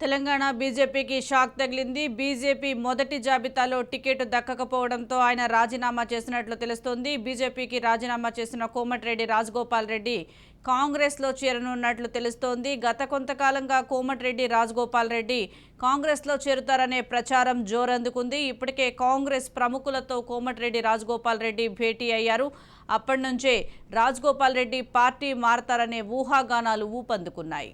తెలంగాణ బీజేపీకి షాక్ తగిలింది. బీజేపీ మొదటి జాబితాలో టికెట్ దక్కకపోవడంతో ఆయన రాజీనామా చేసినట్లు తెలుస్తోంది. బీజేపీకి రాజీనామా చేసిన కోమటిరెడ్డి రాజగోపాల్ రెడ్డి కాంగ్రెస్లో చేరనున్నట్లు తెలుస్తోంది. గత కొంతకాలంగా కోమటిరెడ్డి రాజగోపాల్ రెడ్డి కాంగ్రెస్లో చేరుతారనే ప్రచారం జోరందుకుంది. ఇప్పటికే కాంగ్రెస్ ప్రముఖులతో కోమటిరెడ్డి రాజగోపాల్ రెడ్డి భేటీ అయ్యారు. అప్పటి నుంచే రాజగోపాల్ రెడ్డి పార్టీ మారతారనే ఊహాగానాలు ఊపందుకున్నాయి.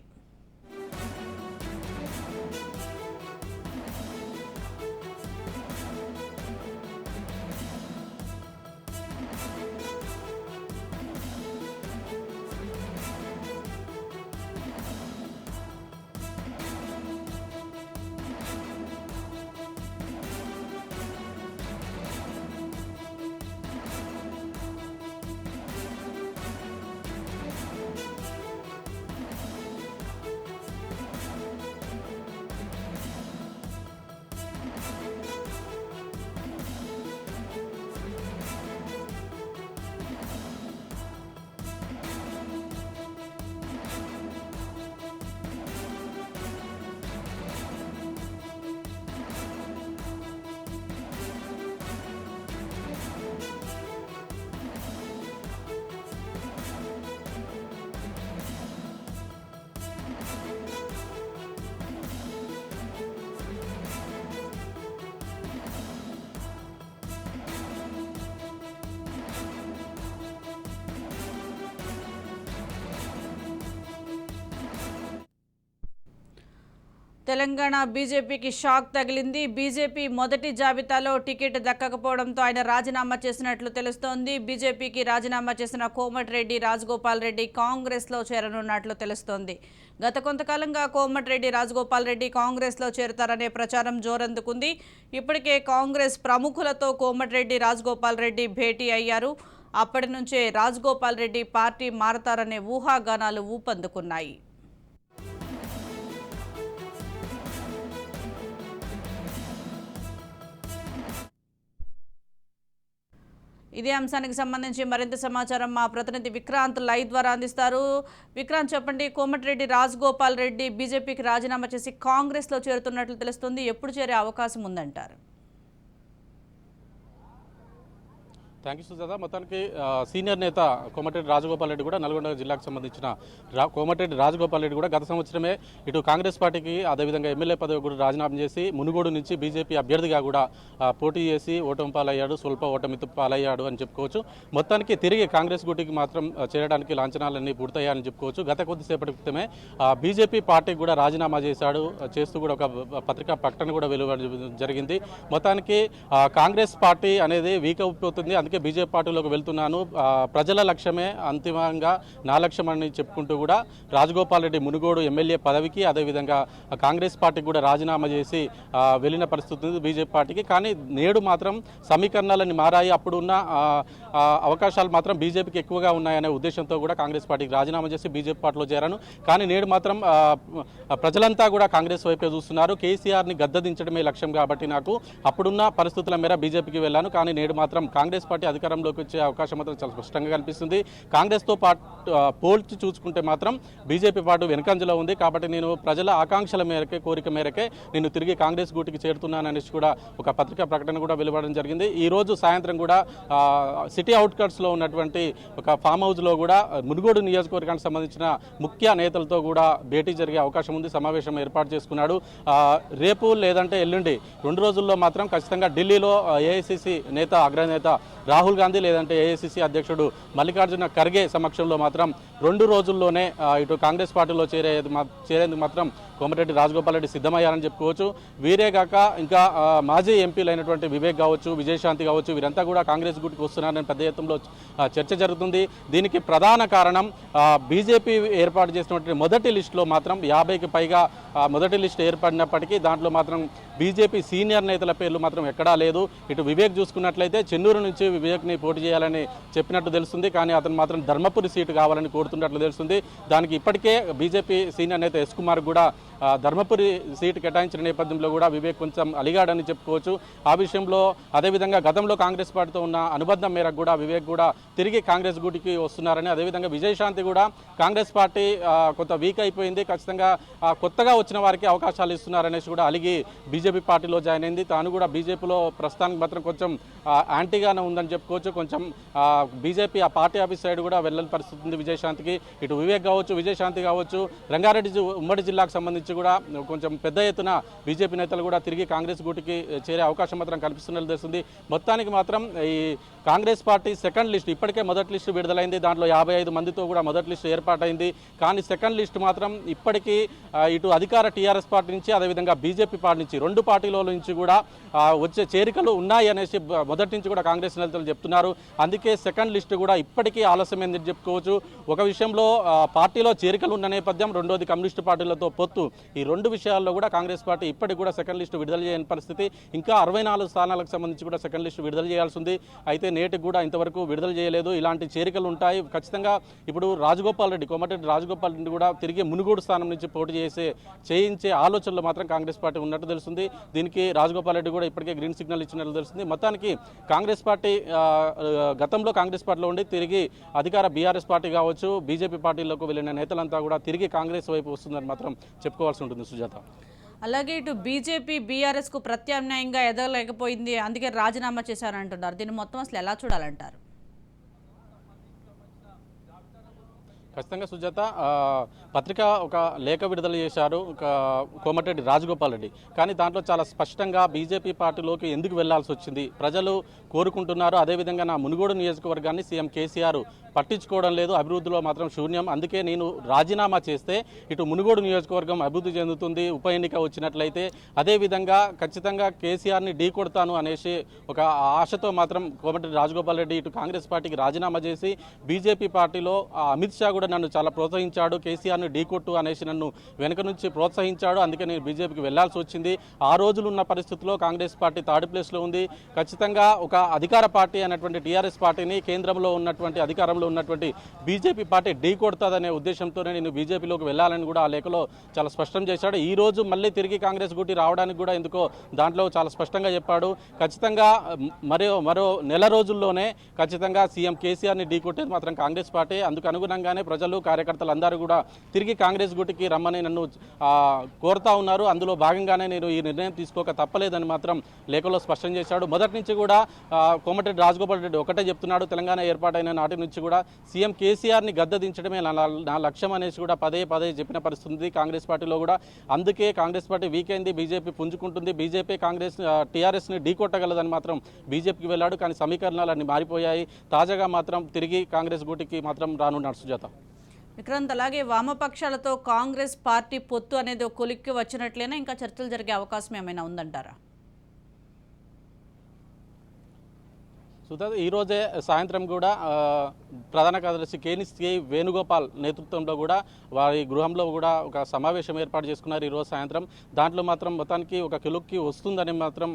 తెలంగాణ బీజేపీకి షాక్ తగిలింది. బీజేపీ మొదటి జాబితాలో టికెట్ దక్కకపోవడంతో ఆయన రాజీనామా చేసినట్లు తెలుస్తోంది. బీజేపీకి రాజీనామా చేసిన కోమటిరెడ్డి రాజగోపాల్ రెడ్డి కాంగ్రెస్లో చేరనున్నట్లు తెలుస్తోంది. గత కొంతకాలంగా కోమటిరెడ్డి రాజగోపాల్ రెడ్డి కాంగ్రెస్లో చేరుతారనే ప్రచారం జోరందుకుంది. ఇప్పటికే కాంగ్రెస్ ప్రముఖులతో కోమటిరెడ్డి రాజగోపాల్ రెడ్డి భేటీ అయ్యారు. అప్పటి నుంచే రాజగోపాల్ రెడ్డి పార్టీ మారతారనే ఊహాగానాలు ఊపందుకున్నాయి. ఇదే అంశానికి సంబంధించి మరింత సమాచారం మా ప్రతినిధి విక్రాంత్ లైవ్ ద్వారా అందిస్తారు. విక్రాంత్ చెప్పండి కోమటిరెడ్డి రాజగోపాల్ రెడ్డి బీజేపీకి రాజీనామా చేసి కాంగ్రెస్లో చేరుతున్నట్లు తెలుస్తుంది. ఎప్పుడు చేరే అవకాశం ఉందంటారు? థ్యాంక్ యూ సుజాత మొత్తానికి సీనియర్ నేత కోమటిరెడ్డి రాజగోపాల్ రెడ్డి కూడా నల్గొండ జిల్లాకు సంబంధించిన రా కోమటిరెడ్డి రాజగోపాల్ రెడ్డి కూడా గత సంవత్సరమే ఇటు కాంగ్రెస్ పార్టీకి అదేవిధంగా ఎమ్మెల్యే పదవి కూడా రాజీనామా చేసి మునుగోడు నుంచి బీజేపీ అభ్యర్థిగా కూడా పోటీ చేసి ఓటమి పాలయ్యాడు స్వల్ప ఓటమితో పాలయ్యాడు అని చెప్పుకోవచ్చు. మొత్తానికి తిరిగి కాంగ్రెస్ గుటికి మాత్రం చేరడానికి లాంఛనాలన్నీ పూర్తయ్యాయని చెప్పుకోవచ్చు. గత కొద్దిసేపటి క్రితమే బీజేపీ పార్టీకి కూడా రాజీనామా చేశాడు చేస్తూ కూడా ఒక పత్రికా ప్రకటన కూడా వెలువడ జరిగింది. మొత్తానికి కాంగ్రెస్ పార్టీ అనేది వీక్ అయిపోతుంది. అందుకే బీజేపీ పార్టీలోకి వెళ్తున్నాను. ప్రజల లక్ష్యమే అంతిమంగా నా లక్ష్యం అని చెప్పుకుంటూ కూడా రాజగోపాల్ రెడ్డి మునుగోడు ఎమ్మెల్యే పదవికి అదేవిధంగా కాంగ్రెస్ పార్టీకి కూడా రాజీనామా చేసి వెళ్ళిన పరిస్థితి ఉంది బీజేపీ పార్టీకి. కానీ నేడు మాత్రం సమీకరణాలని మారాయి. అప్పుడున్న ఉన్న అవకాశాలు మాత్రం బీజేపీకి ఎక్కువగా ఉన్నాయనే ఉద్దేశంతో కూడా కాంగ్రెస్ పార్టీకి రాజీనామా చేసి బీజేపీ పార్టీలో చేరాను. కానీ నేడు మాత్రం ప్రజలంతా కూడా కాంగ్రెస్ వైపే చూస్తున్నారు. కేసీఆర్ని గద్దదించడమే లక్ష్యం కాబట్టి నాకు అప్పుడున్న పరిస్థితుల మేర బీజేపీకి వెళ్ళాను. కానీ నేడు మాత్రం కాంగ్రెస్ పార్టీ అధికారంలోకి వచ్చే అవకాశం మాత్రం చాలా స్పష్టంగా కనిపిస్తుంది. కాంగ్రెస్తో పాటు పోల్చి చూసుకుంటే మాత్రం బీజేపీ పాటు వెనుకంజలో ఉంది. కాబట్టి నేను ప్రజల ఆకాంక్షల మేరకే కోరిక మేరకే నేను తిరిగి కాంగ్రెస్ గూటికి చేరుతున్నాననేసి కూడా ఒక పత్రికా ప్రకటన కూడా వెలువడడం జరిగింది. ఈ రోజు సాయంత్రం కూడా సిటీ అవుట్కట్స్లో ఉన్నటువంటి ఒక ఫామ్ హౌస్లో కూడా మునుగోడు నియోజకవర్గానికి సంబంధించిన ముఖ్య నేతలతో కూడా భేటీ జరిగే అవకాశం ఉంది. సమావేశం ఏర్పాటు చేసుకున్నాడు. రేపు లేదంటే ఎల్లుండి రెండు రోజుల్లో మాత్రం ఖచ్చితంగా ఢిల్లీలో ఏఐసిసి నేత అగ్రనేత రాహుల్ గాంధీ లేదంటే ఏఐసిసి అధ్యక్షుడు మల్లికార్జున ఖర్గే సమక్షంలో మాత్రం రెండు రోజుల్లోనే ఇటు కాంగ్రెస్ పార్టీలో చేరే చేరేందుకు మాత్రం కోమటిరెడ్డి రాజగోపాల్ రెడ్డి సిద్ధమయ్యారని చెప్పుకోవచ్చు. వీరే కాక ఇంకా మాజీ ఎంపీలైనటువంటి వివేక్ కావచ్చు విజయశాంతి కావచ్చు వీరంతా కూడా కాంగ్రెస్ గుడికి వస్తున్నారని పెద్ద ఎత్తులో చర్చ జరుగుతుంది. దీనికి ప్రధాన కారణం బీజేపీ ఏర్పాటు చేసినటువంటి మొదటి లిస్టులో మాత్రం యాభైకి పైగా మొదటి లిస్టు ఏర్పడినప్పటికీ దాంట్లో మాత్రం బీజేపీ సీనియర్ నేతల పేర్లు మాత్రం ఎక్కడా లేదు. ఇటు వివేక్ చూసుకున్నట్లయితే చెన్నూరు నుంచి వివేక్ని పోటీ చేయాలని చెప్పినట్టు తెలుస్తుంది. కానీ అతను మాత్రం ధర్మపురి సీటు కావాలని కోరుతున్నట్లు తెలుస్తుంది. దానికి ఇప్పటికే బీజేపీ సీనియర్ నేత ఎస్ కుమార్ కూడా ధర్మపురి సీటు కేటాయించిన నేపథ్యంలో కూడా వివేక్ కొంచెం అలిగాడని చెప్పుకోవచ్చు. ఆ విషయంలో అదేవిధంగా గతంలో కాంగ్రెస్ పార్టీతో ఉన్న అనుబంధం మేరకు కూడా వివేక్ కూడా తిరిగి కాంగ్రెస్ గూటికి వస్తున్నారని అదేవిధంగా విజయశాంతి కూడా కాంగ్రెస్ పార్టీ కొంత వీక్ అయిపోయింది. ఖచ్చితంగా కొత్తగా వచ్చిన వారికి అవకాశాలు ఇస్తున్నారనేసి కూడా అలిగి బీజేపీ పార్టీలో జాయిన్ అయింది. తాను కూడా బీజేపీలో ప్రస్తుతానికి మాత్రం కొంచెం యాంటీగానే ఉందని చెప్పుకోవచ్చు. కొంచెం బీజేపీ ఆ పార్టీ ఆఫీస్ సైడ్ కూడా వెళ్ళని పరిస్థితి ఉంది విజయశాంతికి ఇటు వివేక్ కావచ్చు విజయశాంతి కావచ్చు రంగారెడ్డి ఉమ్మడి జిల్లాకు సంబంధించి కూడా కొంచెం పెద్ద ఎత్తున బీజేపీ నేతలు కూడా తిరిగి కాంగ్రెస్ గూటికి చేరే అవకాశం మాత్రం కనిపిస్తున్నట్లు తెలుస్తుంది. మొత్తానికి మాత్రం ఈ కాంగ్రెస్ పార్టీ సెకండ్ లిస్ట్ ఇప్పటికే మొదటి లిస్టు విడుదలైంది. దాంట్లో యాభై ఐదు మందితో కూడా మొదటి లిస్టు ఏర్పాటైంది. కానీ సెకండ్ లిస్ట్ మాత్రం ఇప్పటికీ ఇటు అధికార టీఆర్ఎస్ పార్టీ నుంచి అదేవిధంగా బీజేపీ పార్టీ నుంచి రెండు పార్టీల నుంచి కూడా వచ్చే చేరికలు ఉన్నాయి అనేసి మొదటి నుంచి కూడా కాంగ్రెస్ నేతలు చెప్తున్నారు. అందుకే సెకండ్ లిస్ట్ కూడా ఇప్పటికీ ఆలస్యమైందని చెప్పుకోవచ్చు. ఒక విషయంలో పార్టీలో చేరికలు ఉన్న నేపథ్యం రెండోది కమ్యూనిస్టు పార్టీలతో పొత్తు. ఈ రెండు విషయాల్లో కూడా కాంగ్రెస్ పార్టీ ఇప్పటికి కూడా సెకండ్ లిస్టు విడుదల చేయని పరిస్థితి. ఇంకా అరవై నాలుగు స్థానాలకు సంబంధించి కూడా సెకండ్ లిస్టు విడుదల చేయాల్సి ఉంది అయితే నేటికి కూడా ఇంతవరకు విడుదల చేయలేదు. ఇలాంటి చేరికలు ఉంటాయి. ఖచ్చితంగా ఇప్పుడు రాజగోపాల్ రెడ్డి కోమటిరెడ్డి రాజగోపాల్ రెడ్డి కూడా తిరిగి మునుగోడు స్థానం నుంచి పోటీ చేసే చేయించే ఆలోచనలు మాత్రం కాంగ్రెస్ పార్టీ ఉన్నట్టు తెలుస్తుంది. దీనికి రాజగోపాల్ రెడ్డి కూడా ఇప్పటికే గ్రీన్ సిగ్నల్ ఇచ్చినట్లు తెలుస్తుంది. మొత్తానికి కాంగ్రెస్ పార్టీ గతంలో కాంగ్రెస్ పార్టీలో ఉండి తిరిగి అధికార బీఆర్ఎస్ పార్టీ కావచ్చు బీజేపీ పార్టీలోకి వెళ్ళిన నేతలంతా కూడా తిరిగి కాంగ్రెస్ వైపు వస్తుందని మాత్రం చెప్పుకోవాల్సి ఉంటుంది సుజాత. అలాగే ఇటు బీజేపీ బీఆర్ఎస్కు ప్రత్యామ్నాయంగా ఎదగలేకపోయింది అందుకే రాజీనామా చేశారంటున్నారు. దీన్ని మొత్తం అసలు ఎలా చూడాలంటారు? ఖచ్చితంగా సుజాత పత్రిక ఒక లేఖ విడుదల చేశారు ఒక కోమటిరెడ్డి రాజగోపాల్ రెడ్డి. కానీ దాంట్లో చాలా స్పష్టంగా బీజేపీ పార్టీలోకి ఎందుకు వెళ్ళాల్సి వచ్చింది? ప్రజలు కోరుకుంటున్నారు. అదేవిధంగా నా మునుగోడు నియోజకవర్గాన్ని సీఎం కేసీఆర్ పట్టించుకోవడం లేదు అభివృద్ధిలో మాత్రం శూన్యం. అందుకే నేను రాజీనామా చేస్తే ఇటు మునుగోడు నియోజకవర్గం అభివృద్ధి చెందుతుంది ఉప ఎన్నిక వచ్చినట్లయితే. అదేవిధంగా ఖచ్చితంగా కేసీఆర్ని ఢీ కొడతాను అనేసి ఒక ఆశతో మాత్రం కోమటి రాజగోపాల్ రెడ్డి ఇటు కాంగ్రెస్ పార్టీకి రాజీనామా చేసి బీజేపీ పార్టీలో అమిత్ షా కూడా నన్ను చాలా ప్రోత్సహించాడు కేసీఆర్ని ఢీ కొట్టు అనేసి నన్ను వెనక నుంచి ప్రోత్సహించాడు. అందుకే నేను బీజేపీకి వెళ్ళాల్సి వచ్చింది. ఆ రోజులు ఉన్న పరిస్థితుల్లో కాంగ్రెస్ పార్టీ థర్డ్ ప్లేస్లో ఉంది. ఖచ్చితంగా ఒక అధికార పార్టీ అనేటువంటి టీఆర్ఎస్ పార్టీని కేంద్రంలో ఉన్నటువంటి అధికారంలో ఉన్నటువంటి బీజేపీ పార్టీ ఢీ కొడుతుందనే ఉద్దేశంతోనే నేను బీజేపీలోకి వెళ్ళాలని కూడా ఆ లేఖలో చాలా స్పష్టం చేశాడు. ఈ రోజు మళ్ళీ తిరిగి కాంగ్రెస్ గుట్టి రావడానికి కూడా ఎందుకో దాంట్లో చాలా స్పష్టంగా చెప్పాడు. ఖచ్చితంగా మరో మరో నెల రోజుల్లోనే ఖచ్చితంగా సీఎం కేసీఆర్ని ఢీ కొట్టేది మాత్రం కాంగ్రెస్ పార్టీ. అందుకు అనుగుణంగానే ప్రజలు కార్యకర్తలు అందరూ కూడా తిరిగి కాంగ్రెస్ గుట్టికి రమ్మని నన్ను కోరుతా ఉన్నారు. అందులో భాగంగానే నేను ఈ నిర్ణయం తీసుకోక తప్పలేదని మాత్రం లేఖలో స్పష్టం చేశాడు. మొదటి నుంచి కూడా కోమటిరెడ్డి రాజగోపాల్ రెడ్డి ఒకటే చెప్తున్నాడు. తెలంగాణ ఏర్పాటైన నాటి నుంచి కూడా సీఎం కేసీఆర్ని గద్ద దించడమే నా లక్ష్యం అనేసి కూడా పదే పదే చెప్పిన పరిస్థితి ఉంది. కాంగ్రెస్ పార్టీలో కూడా అందుకే కాంగ్రెస్ పార్టీ వీక్ అయింది బీజేపీ పుంజుకుంటుంది. బీజేపీ కాంగ్రెస్ టీఆర్ఎస్ని ఢీకొట్టగలదని మాత్రం బీజేపీకి వెళ్ళాడు. కానీ సమీకరణాలు అన్ని మారిపోయాయి. తాజాగా మాత్రం తిరిగి కాంగ్రెస్ గూటికి మాత్రం రానున్నాడు సుజాత విక్రాంత్ అలాగే వామపక్షాలతో కాంగ్రెస్ పార్టీ పొత్తు అనేది కొలిక్కి వచ్చినట్లేనా? ఇంకా చర్చలు జరిగే అవకాశం ఏమైనా ఉందంటారా? సుధా ఈ రోజే సాయంత్రం కూడా ప్రధాన కార్యదర్శి కేనిస్కి వేణుగోపాల్ నేతృత్వంలో కూడా వారి గృహంలో కూడా ఒక సమావేశం ఏర్పాటు చేసుకున్నారు ఈరోజు సాయంత్రం. దాంట్లో మాత్రం మొత్తానికి ఒక కిలుక్కి వస్తుందని మాత్రం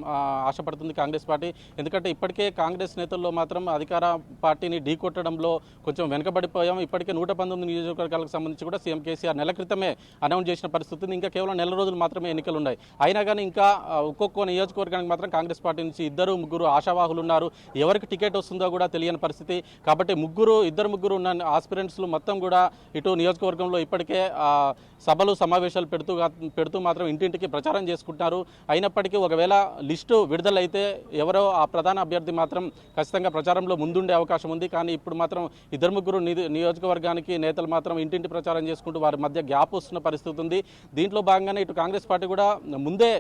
ఆశపడుతుంది కాంగ్రెస్ పార్టీ. ఎందుకంటే ఇప్పటికే కాంగ్రెస్ నేతల్లో మాత్రం అధికార పార్టీని ఢీకొట్టడంలో కొంచెం వెనకబడిపోయాం. ఇప్పటికే నూట పంతొమ్మిది నియోజకవర్గాలకు సంబంధించి కూడా సీఎం కేసీఆర్ నెల క్రితమే అనౌన్స్ చేసిన పరిస్థితి ఇంకా కేవలం నెల రోజులు మాత్రమే ఎన్నికలు ఉన్నాయి. అయినా కానీ ఇంకా ఒక్కొక్క నియోజకవర్గానికి మాత్రం కాంగ్రెస్ పార్టీ నుంచి ఇద్దరు ముగ్గురు ఆశావాహులు ఉన్నారు ఎవరికి టికెట్ వస్తుందో కూడా తెలియని పరిస్థితి. కాబట్టి ముగ్గురు ఇద్దరు ముగ్గురు ఉన్న ఆస్పిరెంట్స్లు మొత్తం కూడా ఇటు నియోజకవర్గంలో ఇప్పటికే సభలు సమావేశాలు పెడుతూ పెడుతూ మాత్రం ఇంటింటికి ప్రచారం చేసుకుంటున్నారు. అయినప్పటికీ ఒకవేళ లిస్టు విడుదలైతే ఎవరో ఆ ప్రధాన అభ్యర్థి మాత్రం ఖచ్చితంగా ప్రచారంలో ముందుండే అవకాశం ఉంది. కానీ ఇప్పుడు మాత్రం ఇద్దరు ముగ్గురు నియోజకవర్గానికి నేతలు మాత్రం ఇంటింటి ప్రచారం చేసుకుంటూ వారి మధ్య గ్యాప్ వస్తున్న పరిస్థితి ఉంది. దీంట్లో భాగంగానే ఇటు కాంగ్రెస్ పార్టీ కూడా ముందే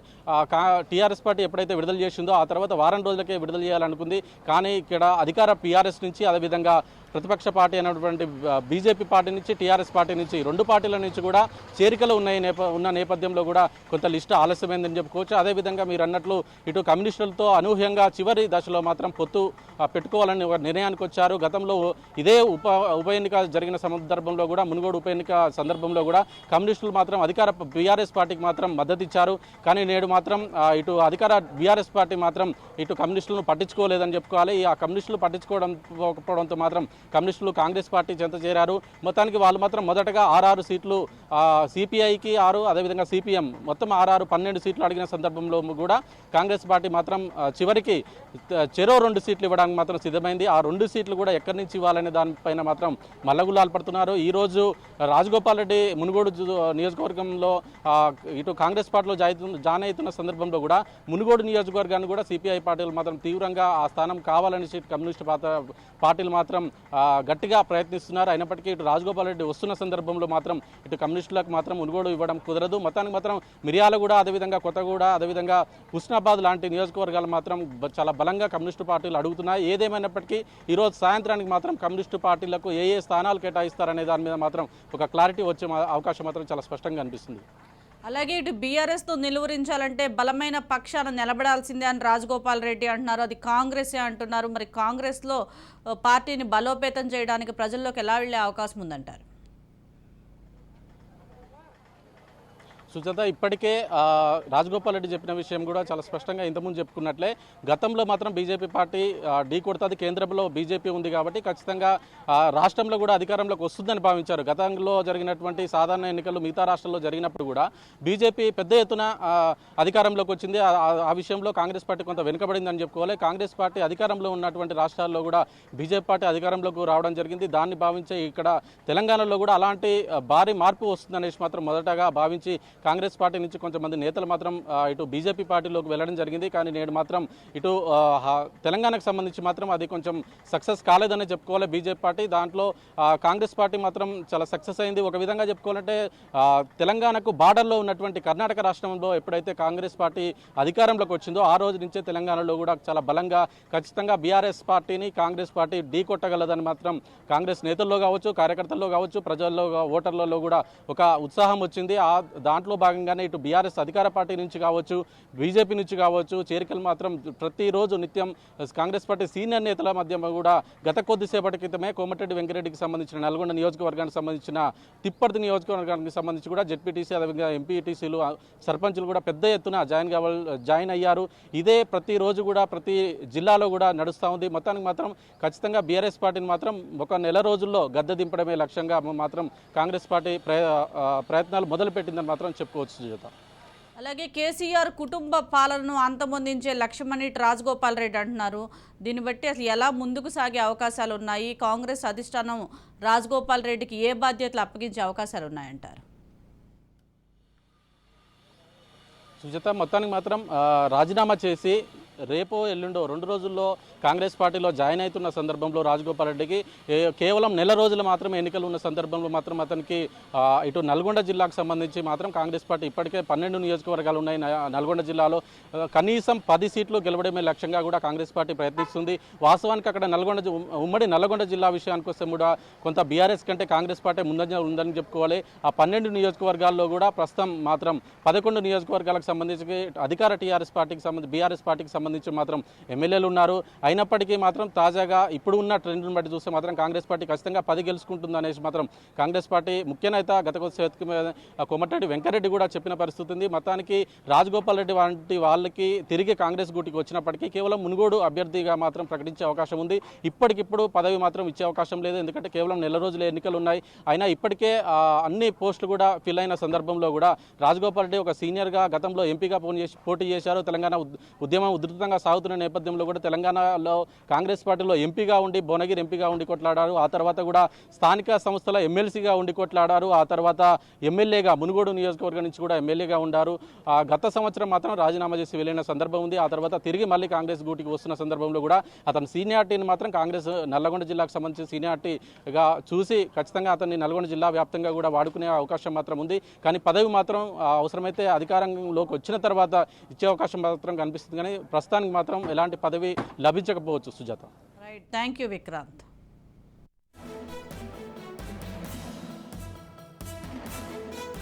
టీఆర్ఎస్ పార్టీ ఎప్పుడైతే విడుదల చేసిందో ఆ తర్వాత వారం రోజులకే విడుదల చేయాలనుకుంది. కానీ ఇక్కడ అధికార పీఆర్ఎస్ నుంచి అదేవిధంగా ప్రతిపక్ష పార్టీ అయినటువంటి బీజేపీ పార్టీ నుంచి టీఆర్ఎస్ పార్టీ నుంచి రెండు పార్టీల నుంచి కూడా చేరికలు ఉన్నాయి నేప ఉన్న నేపథ్యంలో కూడా కొంత లిస్టు ఆలస్యమైందని చెప్పుకోవచ్చు. అదేవిధంగా మీరు అన్నట్లు ఇటు కమ్యూనిస్టులతో అనూహ్యంగా చివరి దశలో మాత్రం పొత్తు పెట్టుకోవాలని ఒక నిర్ణయానికి వచ్చారు. గతంలో ఇదే ఉప ఉప ఎన్నిక జరిగిన సందర్భంలో కూడా మునుగోడు ఉప ఎన్నిక సందర్భంలో కూడా కమ్యూనిస్టులు మాత్రం అధికార బీఆర్ఎస్ పార్టీకి మాత్రం మద్దతు ఇచ్చారు కానీ నేడు మాత్రం ఇటు అధికార బీఆర్ఎస్ పార్టీ మాత్రం ఇటు కమ్యూనిస్టులను పట్టించుకోలేదని చెప్పుకోవాలి. ఈ ఆ కమ్యూనిస్టులు పట్టించుకోవడం పోవడంతో మాత్రం కమ్యూనిస్టులు కాంగ్రెస్ పార్టీ చెంత చేరారు. మొత్తానికి వాళ్ళు మాత్రం మొదటగా ఆరారు సీట్లు సిపిఐకి ఆరు అదేవిధంగా సిపిఎం మొత్తం ఆరు పన్నెండు సీట్లు అడిగిన సందర్భంలో కూడా కాంగ్రెస్ పార్టీ మాత్రం చివరికి చెరో రెండు సీట్లు ఇవ్వడానికి మాత్రం సిద్ధమైంది. ఆ రెండు సీట్లు కూడా ఎక్కడి నుంచి ఇవ్వాలనే దానిపైన మాత్రం మల్లగుల్లాలు పడుతున్నారు ఈరోజు రాజగోపాల్ రెడ్డి మునుగోడు నియోజకవర్గంలో ఇటు కాంగ్రెస్ పార్టీలో జాయితు- జాయిన్ అవుతున్న సందర్భంలో కూడా మునుగోడు నియోజకవర్గాన్ని కూడా సిపిఐ పార్టీలు మాత్రం తీవ్రంగా ఆ స్థానం కావాలని చెప్పి కమ్యూనిస్ట్ పాత పార్టీలు మాత్రం గట్టిగా ప్రయత్నిస్తున్నారు. అయినప్పటికీ ఇటు రాజగోపాల్ రెడ్డి వస్తున్న సందర్భంలో మాత్రం ఇటు కమ్యూనిస్టులకు మాత్రం మునుగోడు ఇవ్వడం కుదరదు. మొత్తానికి మాత్రం మిర్యాల కూడా అదేవిధంగా కొత్తగూడ అదేవిధంగా హుస్నాబాద్ లాంటి నియోజకవర్గాలు మాత్రం చాలా బలంగా కమ్యూనిస్టు పార్టీలు అడుగుతున్నాయి. ఏదేమైనప్పటికీ ఈరోజు సాయంత్రానికి మాత్రం కమ్యూనిస్టు పార్టీలకు ఏ ఏ స్థానాలు కేటాయిస్తారనే దాని మీద మాత్రం ఒక క్లారిటీ వచ్చే అవకాశం మాత్రం చాలా స్పష్టంగా అనిపిస్తుంది. అలాగే ఇటు బీఆర్ఎస్తో నిలువరించాలంటే బలమైన పక్షాన నిలబడాల్సిందే అని రాజగోపాల్ రెడ్డి అంటున్నారు. అది కాంగ్రెసే అంటున్నారు. మరి కాంగ్రెస్లో పార్టీని బలోపేతం చేయడానికి ప్రజల్లోకి ఎలా వెళ్ళే అవకాశం ఉందంటారు? సుజాత ఇప్పటికే రాజగోపాల్ రెడ్డి చెప్పిన విషయం కూడా చాలా స్పష్టంగా ఇంతకుముందు చెప్పుకున్నట్లే. గతంలో మాత్రం బీజేపీ పార్టీ ఢీ కొడుతుంది కేంద్రంలో బీజేపీ ఉంది కాబట్టి ఖచ్చితంగా రాష్ట్రంలో కూడా అధికారంలోకి వస్తుందని భావించారు. గతంలో జరిగినటువంటి సాధారణ ఎన్నికలు మిగతా రాష్ట్రాల్లో జరిగినప్పుడు కూడా బీజేపీ పెద్ద ఎత్తున అధికారంలోకి వచ్చింది. ఆ- విషయంలో కాంగ్రెస్ పార్టీ కొంత వెనుకబడిందని చెప్పుకోవాలి. కాంగ్రెస్ పార్టీ అధికారంలో ఉన్నటువంటి రాష్ట్రాల్లో కూడా బీజేపీ పార్టీ అధికారంలోకి రావడం జరిగింది. దాన్ని భావించే ఇక్కడ తెలంగాణలో కూడా అలాంటి భారీ మార్పు వస్తుందనేసి మాత్రం మొదటగా భావించి కాంగ్రెస్ పార్టీ నుంచి కొంతమంది నేతలు మాత్రం ఇటు బీజేపీ పార్టీలోకి వెళ్ళడం జరిగింది. కానీ నేడు మాత్రం ఇటు తెలంగాణకు సంబంధించి మాత్రం అది కొంచెం సక్సెస్ కాలేదనే చెప్పుకోవాలి బీజేపీ పార్టీ. దాంట్లో కాంగ్రెస్ పార్టీ మాత్రం చాలా సక్సెస్ అయింది. ఒక విధంగా చెప్పుకోవాలంటే తెలంగాణకు బార్డర్లో ఉన్నటువంటి కర్ణాటక రాష్ట్రంలో ఎప్పుడైతే కాంగ్రెస్ పార్టీ అధికారంలోకి వచ్చిందో ఆ రోజు నుంచే తెలంగాణలో కూడా చాలా బలంగా ఖచ్చితంగా బీఆర్ఎస్ పార్టీని కాంగ్రెస్ పార్టీ ఢీ కొట్టగలదని మాత్రం కాంగ్రెస్ నేతల్లో కావచ్చు కార్యకర్తల్లో కావచ్చు ప్రజల్లో ఓటర్లలో కూడా ఒక ఉత్సాహం వచ్చింది. ఆ దాంట్లో భాగంగానే ఇటు బీఆర్ఎస్ అధికార పార్టీ నుంచి కావచ్చు బీజేపీ నుంచి కావచ్చు చేరికలు మాత్రం ప్రతిరోజు నిత్యం కాంగ్రెస్ పార్టీ సీనియర్ నేతల మధ్య కూడా గత కొద్దిసేపటి క్రితమే కోమటిరెడ్డి వెంకరెడ్డికి సంబంధించిన నల్గొండ నియోజకవర్గానికి సంబంధించిన తిప్పర్తి నియోజకవర్గానికి సంబంధించి కూడా జెడ్పీటీసీ అదేవిధంగా ఎంపీటీసీలు సర్పంచులు కూడా పెద్ద ఎత్తున జాయిన్ కావాలి జాయిన్ అయ్యారు. ఇదే ప్రతిరోజు కూడా ప్రతి జిల్లాలో కూడా నడుస్తూ ఉంది. మొత్తానికి మాత్రం ఖచ్చితంగా బీఆర్ఎస్ పార్టీని మాత్రం ఒక నెల రోజుల్లో గద్దె దింపడమే లక్ష్యంగా మాత్రం కాంగ్రెస్ పార్టీ ప్రయత్నాలు మొదలుపెట్టిందని మాత్రం చెప్పుకోవచ్చు సుజాత. అలాగే కేసీఆర్ కుటుంబ పాలనను అంతమొందించే లక్ష్యమని రాజగోపాల్ రెడ్డి అంటున్నారు. దీన్ని బట్టి అసలు ఎలా ముందుకు సాగే అవకాశాలు ఉన్నాయి? కాంగ్రెస్ అధిష్టానం రాజగోపాల్ రెడ్డికి ఏ బాధ్యతలు అప్పగించే అవకాశాలు ఉన్నాయంటారు? సుజాత మొత్తానికి మాత్రం రాజీనామా చేసి రేపో ఎల్లుండో రెండు రోజుల్లో కాంగ్రెస్ పార్టీలో జాయిన్ అవుతున్న సందర్భంలో రాజగోపాల్ రెడ్డికి కేవలం నెల రోజులు మాత్రమే ఎన్నికలు ఉన్న సందర్భంలో మాత్రం అతనికి ఇటు నల్గొండ జిల్లాకు సంబంధించి మాత్రం కాంగ్రెస్ పార్టీ ఇప్పటికే పన్నెండు నియోజకవర్గాలు ఉన్నాయి. నల్గొండ జిల్లాలో కనీసం పది సీట్లు గెలవడమే లక్ష్యంగా కూడా కాంగ్రెస్ పార్టీ ప్రయత్నిస్తుంది. వాస్తవానికి అక్కడ నల్గొండ జి- ఉమ్మడి నల్గొండ జిల్లా విషయానికి వస్తే కూడా కొంత బీఆర్ఎస్ కంటే కాంగ్రెస్ పార్టీ ముందంజ ఉందని చెప్పుకోవాలి. ఆ పన్నెండు నియోజకవర్గాల్లో కూడా ప్రస్తుతం మాత్రం పదకొండు నియోజకవర్గాలకు సంబంధించి అధికార టీఆర్ఎస్ పార్టీకి సంబంధించి బీఆర్ఎస్ పార్టీకి సంబంధించి మాత్రం ఎమ్మెల్యేలు ఉన్నారు. అయినప్పటికీ మాత్రం తాజాగా ఇప్పుడు ఉన్న ట్రెండ్ని బట్టి చూస్తే మాత్రం కాంగ్రెస్ పార్టీ ఖచ్చితంగా పది గెలుచుకుంటుంది అనేసి మాత్రం కాంగ్రెస్ పార్టీ ముఖ్య నేత గత కొద్దిసేపటికి మీద కొమ్మటిరెడ్డి వెంకరెడ్డి కూడా చెప్పిన పరిస్థితి ఉంది. మొత్తానికి రాజగోపాల్ రెడ్డి వంటి వాళ్ళకి తిరిగి కాంగ్రెస్ గూటికి వచ్చినప్పటికీ కేవలం మునుగోడు అభ్యర్థిగా మాత్రం ప్రకటించే అవకాశం ఉంది. ఇప్పటికిప్పుడు పదవి మాత్రం ఇచ్చే అవకాశం లేదు. ఎందుకంటే కేవలం నెల రోజుల ఎన్నికలు ఉన్నాయి. అయినా ఇప్పటికే అన్ని పోస్టులు కూడా ఫిల్ అయిన సందర్భంలో కూడా రాజగోపాల్ రెడ్డి ఒక సీనియర్గా గతంలో ఎంపీగా పోటీ చేసి పోటీ చేశారు. తెలంగాణ ఉద్యమం ఉద్యమం ఉధృతంగా సాగుతున్న నేపథ్యంలో కూడా తెలంగాణలో కాంగ్రెస్ పార్టీలో ఎంపీగా ఉండి భువనగిరి ఎంపీగా ఉండి కొట్లాడారు. ఆ తర్వాత కూడా స్థానిక సంస్థల ఎమ్మెల్సీగా ఉండి కొట్లాడారు. ఆ తర్వాత ఎమ్మెల్యేగా మునుగోడు నియోజకవర్గం నుంచి కూడా ఎమ్మెల్యేగా ఉండారు. గత సంవత్సరం మాత్రం రాజీనామా చేసి వెళ్ళిన సందర్భం ఉంది. ఆ తర్వాత తిరిగి మళ్ళీ కాంగ్రెస్ గూటికి వస్తున్న సందర్భంలో కూడా అతను సీనియారిటీని మాత్రం కాంగ్రెస్ నల్లగొండ జిల్లాకు సంబంధించి సీనియారిటీగా చూసి ఖచ్చితంగా అతన్ని నల్గొండ జిల్లా వ్యాప్తంగా కూడా వాడుకునే అవకాశం మాత్రం ఉంది. కానీ పదవి మాత్రం అవసరమైతే అధికారంలోకి వచ్చిన తర్వాత ఇచ్చే అవకాశం మాత్రం కనిపిస్తుంది. కానీ ప్రస్తుతానికి మాత్రం ఎలాంటి పదవి లభించకపోవచ్చు Sujatha. Right thank you Vikrant